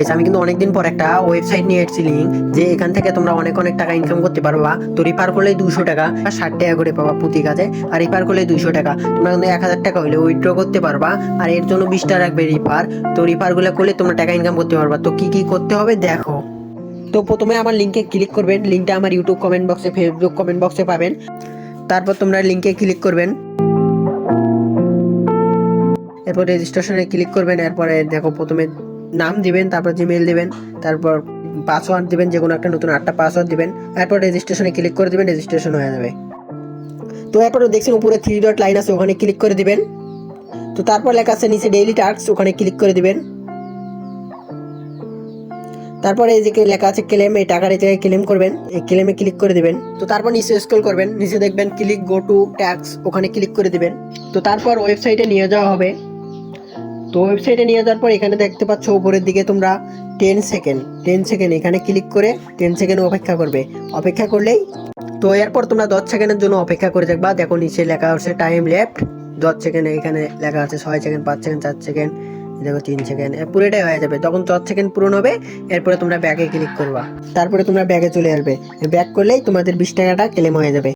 আমি কিন্তু অনেকদিন পর একটা ওয়েবসাইট নিয়ে এসেছি লিঙ্ক যে এখান থেকে তোমরা অনেক অনেক টাকা ইনকাম করতে পারবা। তো রিফার করলে দুশো টাকা, আর ষাট টাকা করে পাবা প্রতি কাজে। আর রিফার করলে দুশো টাকা। তোমরা কিন্তু এক হাজার টাকা হলে উইথড্র করতে পারবা। আর এর জন্য বিশ টাকা রাখবে রিফার তো রিফারগুলো করলে তোমরা টাকা ইনকাম করতে পারবা। তো কি কি করতে হবে দেখো। তো প্রথমে আমার লিঙ্কে ক্লিক করবেন। লিঙ্কটা আমার ইউটিউব কমেন্ট বক্সে ফেসবুক কমেন্ট বক্সে পাবেন। তারপর তোমরা লিঙ্কে ক্লিক করবেন। এরপর রেজিস্ট্রেশনে ক্লিক করবেন। এরপরে দেখো প্রথমে নাম দিবেন, তারপর জিমেল দিবেন, তারপর পাসওয়ার্ড দিবেন যে কোনো একটা নতুন আটটা পাসওয়ার্ড দিবেন, এরপর রেজিস্ট্রেশনে ক্লিক করে দিবেন রেজিস্ট্রেশন হয়ে যাবে। তো এরপরে দেখছেন উপরে থ্রি ডট লাইন আছে, ওখানে ক্লিক করে দিবেন। তো তারপর লেখা আছে, নিচে ডেইলি টাস্ক ওখানে ক্লিক করে দিবেন। তারপরে এই যে লেখা আছে ক্লেম এই টাকার এই জায়গায় ক্লেম করবেন, এই ক্লেমে ক্লিক করে দিবেন। তো তারপর নিচে স্ক্রল করবেন, নিচে দেখবেন ক্লিক গো টু ট্যাক্স ওখানে ক্লিক করে দিবেন। তো তারপর ওয়েবসাইটে নিয়ে যাওয়া হবে। তো ওয়েবসাইটে নিয়ে যাওয়ার পর এখানে দেখতে পাচ্ছ উপরের দিকে তোমরা টেন সেকেন্ড টেন সেকেন্ড এখানে ক্লিক করে টেন সেকেন্ড অপেক্ষা করবে। অপেক্ষা করলেই তো এরপর তোমরা দশ সেকেন্ডের জন্য অপেক্ষা করে দেখবা দেখো নিচে লেখা আছে টাইম লেফট দশ সেকেন্ড এখানে লেখা আছে ছয় সেকেন্ড পাঁচ সেকেন্ড চার সেকেন্ড দেখো তিন সেকেন্ড পুরোটাই হয়ে যাবে। তখন দশ সেকেন্ড পূরণ হবে, এরপরে তোমরা ব্যাগে ক্লিক করবা। তারপরে তোমরা ব্যাগে চলে আসবে। ব্যাক করলেই তোমাদের বিশ টাকাটা ক্লেম হয়ে যাবে।